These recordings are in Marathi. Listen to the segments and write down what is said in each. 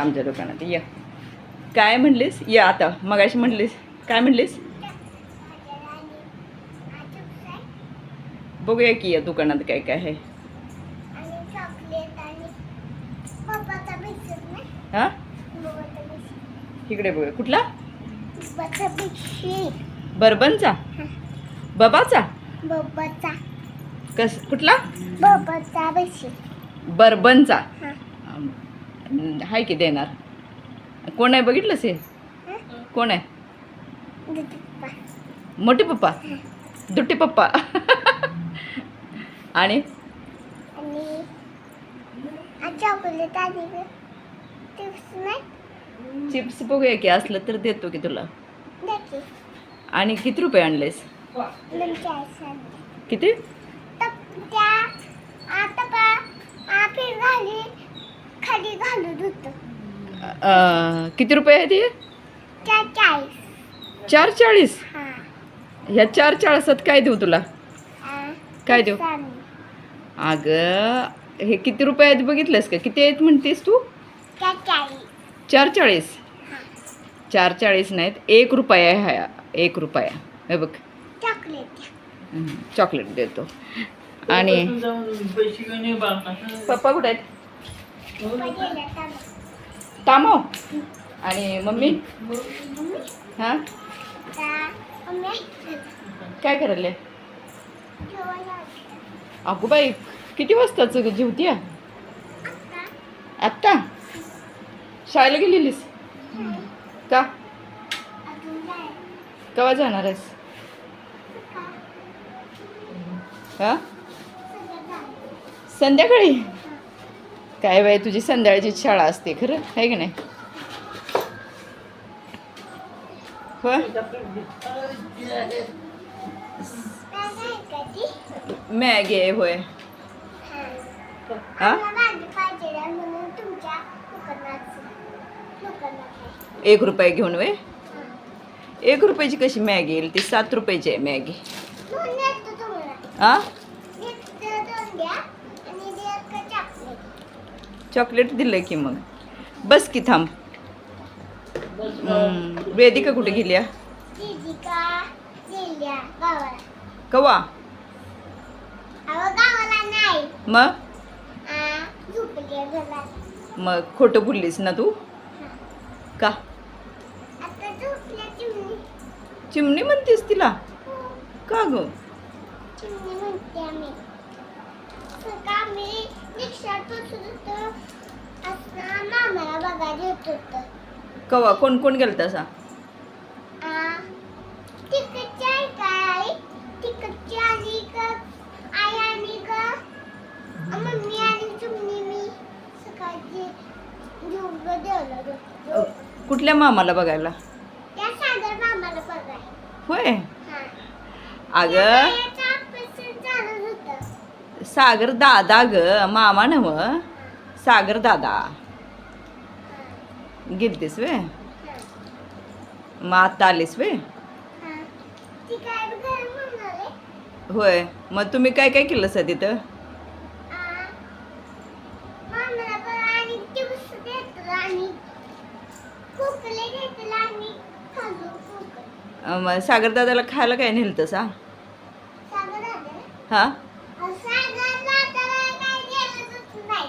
आमच्या दुकानात. ये. काय म्हणलीस? ये आता. मगाशी म्हणलीस. काय म्हणलीस? बघूया की या दुकानात काय काय आहे. हा? बिस्किट इकडे बघूया. कुठला? बर्बनचा? बबाचा? बबाचा कस? कुठला? बर्बनचा. हाय की देणार. कोण आहे बघितलंस हे कोण आहे? मोठे पप्पा. दुट्टे पप्पा. आणि? चिप्स बघूया की असलं तर देतो की तुला. आणि किती रुपये आणलेस? तुमच्या आईसाठी किती खाली घालत होतं. अं, किती रुपये आहे ते? त्या चाळीस. चार चाळीस? हा. ह्या चार चाळीसात काय देऊ तुला? काय देऊ? सांग. अगं हे किती रुपये आहेत बघितलंस का? किती आहेत म्हणतेस तू? त्या चाळीस. चार चाळीस? चार चाळीस नाहीत एक रुपया आहे हा एक रुपया. हे बघ. चॉकलेट. चॉकलेट देतो. आणि पप्पा कुठे आहेत? तामो? आणि मम्मी? हां? काय करायला? अगो बाई किती वाजताच जेवती आत्ता? शाळेला गेलेलीस? का? केव्हा जाणार आहेस? हा? संध्याकाळी? काय बाई तुझी संध्याकाळची शाळा असते खरं? आहे की नाही? होय? मॅगी आहे होय. हा? एक रुपये घेऊन वे एक रुपयाची कशी मॅगी येईल? ती सात रुपयाची आहे मॅगी. हा? चॉकलेट दिलं की मग? बस की थांब. वेदिका कुठे गेली आ? कवा? मग? मग खोटं बोललीस ना तू? का? चिमणी. म्हणतेस तिला? हो, का ग? कवा? कोण कोण गेलं तसा. कुठल्या मामाला बघायला? होय? अगं सागर दादा ग मामा नव. सागर दादा. गेलतीस वे मग आता आलीस वे? होय. मग तुम्ही काय काय केलं सा तिथं? मग सागर दादाला खायला काय नेलं तसा? हा अहो, सागर दादाला काय देतच नाही.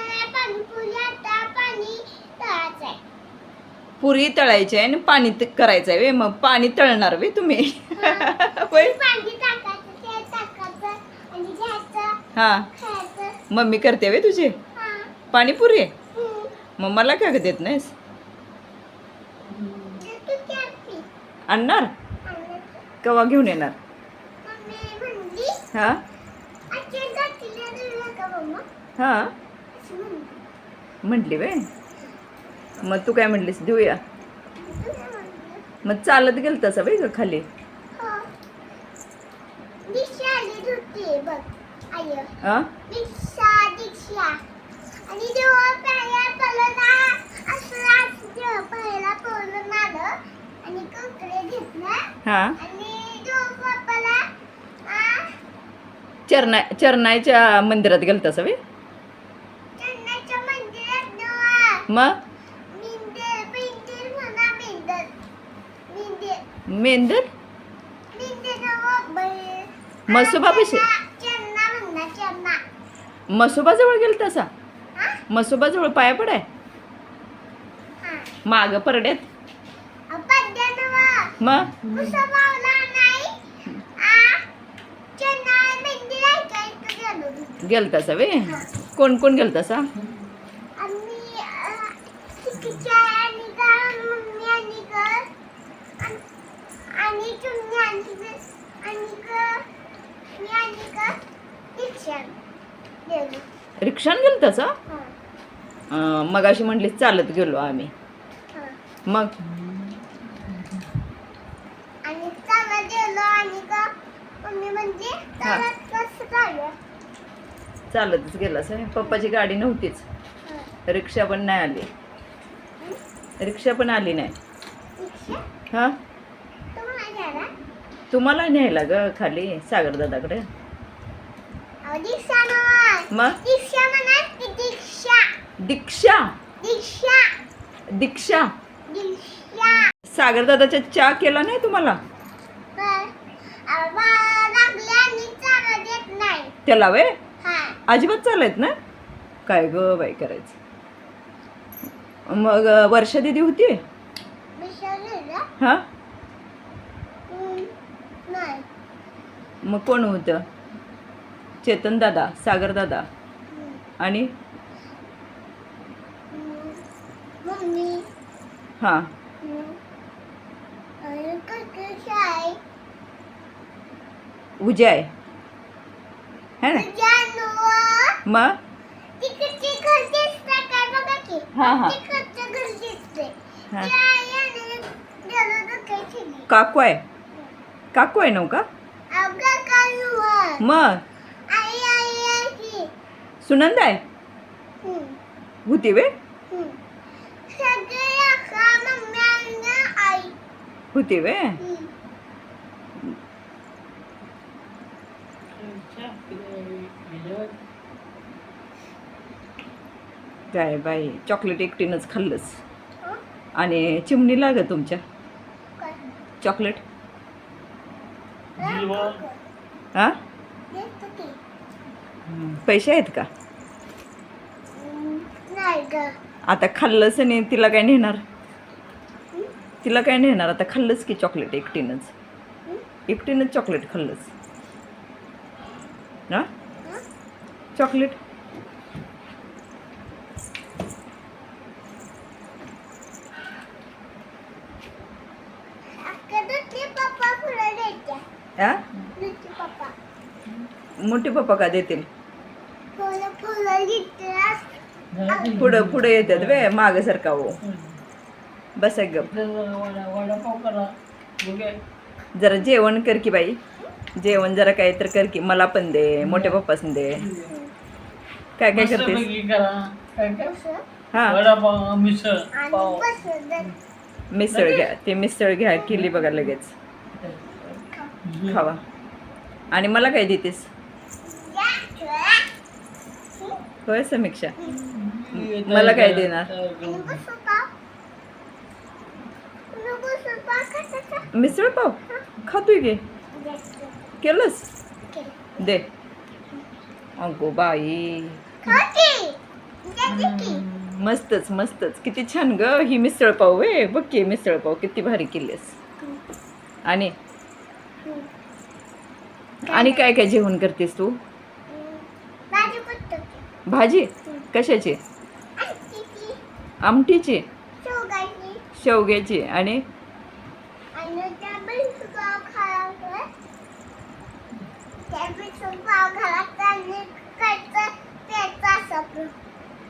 आहे पाणीपुरी आता पाणी तळायचं आहे. पुरी तळायची आहे आणि पाणी करायचं आहे वे. मग पाणी तळणार वे तुम्ही होय पाणी टाकायचं ते टाकायचं आणि घ्यायचं हा. मम्मी करते वे तुझे? पाणीपुरी? आहे मग मला काय का देत नाहीस? आणणार? कवा घेऊन येणार? हां. हां. हा हा म्हटली वे मग तू काय म्हटलीस? देऊया. मग चालत गेल तसं बाई का खाली हो? हा? हा चरणा चरणाच्या मंदिरात गेल तसं वे चन्नाच्या मंदिरात जेव्हा. मग? मिंदर मिंदर म्हणा मिंदर मिंदर मेंदर मिंदर जेव्हा बै- म्हसोबापाशी? चन्ना म्हणा चन्ना मसोबाजवळ गेल तसा? मसोबाजवळ पाया पडाय माग परड्यात. मग? मुसबावला नाही. आ चन्ना मंदिर ऐकायचं गेलो गेल तसा वे कोण कोण गेल तसा? आणि रिक्षान गेल तसा हा. मग अशी म्हटली चालत गेलो आम्ही. हा. मग? गेलो चालतच व्हय? पप्पाची गाडी नव्हतीच. रिक्षा पण नाही आली. रिक्षा पण आली नाही. रिक्षा? हा? तुम्हाला न्यायला ग खाली सागर मग दीक्षा म्हणा ती दीक्षा. दीक्षा. दीक्षा. दीक्षा. दीक्षा. सागर दादाचा चहा केला नाही तुम्हाला? पण आबा लागले आणि चालत देत नाही. त्याला वे हा. अजिबात चालत ना काय ग बाई करायचं? मग अं, वर्षा दिदी होती? विसरलेलं हा? हम्म, नाही. मग कोण होतं? चेतन दादा सागर दादा हम्म, आणि हां. उजय है ना? मग? हा हा. हा. काकू आहे. काकू आहे नव का. मग? सुनंद आहे? होती वे होती वे. काय बाई चॉकलेट एकटीनंच खाल्लंच हं? आणि चिमणी लागत तुमच्या? चॉकलेट हा? पैसे आहेत का? नाही आता खाल्लंच आणि तिला काय नेणार? तिला काय नेणार? आता खाल्लंच की चॉकलेट एकटीनंच? एकटीनंच चॉकलेट खाल्लंच. हं? चॉकलेट मोठे पप्पा का देतील? पुढं पुढं येतात वे माग सरका हो. बस ग वडापाव करा. बघे जरा जेवण कर की बाई. जेवण जरा काय तर कर की मला पण दे मोठ्या पप्पासन दे. काय काय करतेस? हा. मिसळ. घ्या. ते मिसळ घ्या केली बघा लगेच. खावा. आणि मला काय देतेस? होय समीक्षा? मला काय देणार? मिसळ पाव? खातोय की? केलंस? दे. अगो बाई. मस्तच मस्तच. किती छान ग ही मिसळ पाव वे बघ की मिसळ पाव किती भारी केलीस. आणि. आणि काय काय जेवण करतेस तू? भाजी? कशाची? आमटीची. शेवग्याची. आणि.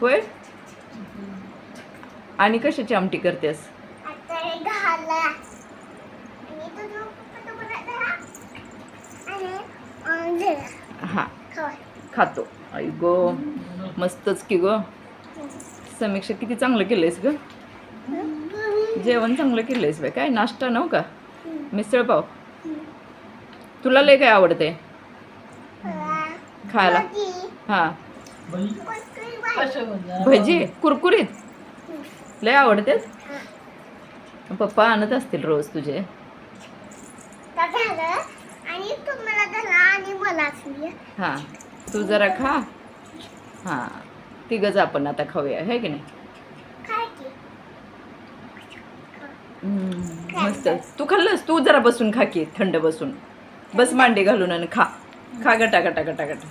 होय? आणि कशाची आमटी करतेस आता हे घाला आणि तो जो पप्पा बनायचा हा. आणि अं, जिरा हां खवाय खातो आई गो मस्तच की ग. समीक्षा किती चांगलं केलंयस ग. जेवण चांगलं केलंयस बाय काय नाश्ता नव का? मिसळ पाव. तुला लय काय आवडते खायला. हां. भजी कुरकुरीत? लय आवडते पप्पा आणत असतील रोज तुझे. हां. तू जरा खा. हां. तिघंच आपण आता खाऊया है की नाही? मस्त. तू खाल्लंस? तू जरा बसून खा की थंड बसून. बस मांडी घालून आणि खा. खा गटा गटा गटा गटा.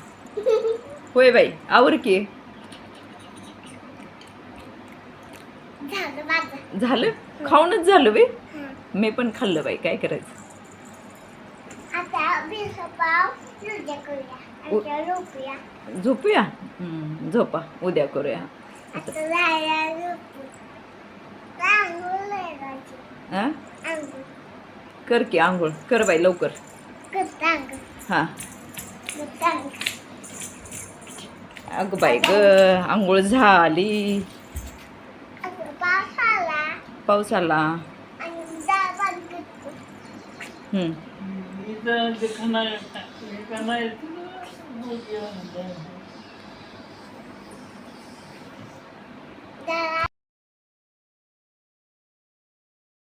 होय बाई आवर की. झालं खाऊनच झालं हं. मी पण खाल्लं बाई काय करायचं? उ- झोपूया. झोपूया? हम्म, झोपा. उद्या करूया. आता जायला झोपू. आंघोळ नाही करायची. हां? आंघोळ. कर की आंघोळ. कर बाई लवकर. करता आंघोळ. हां. करता आंघोळ. अगं बाई ग आंघोळ झाली. आता पाऊस आला. पाऊस आला. आणि डाळ बंद करतो. हम्म. इथं ते हे भजी आणलं. डाळ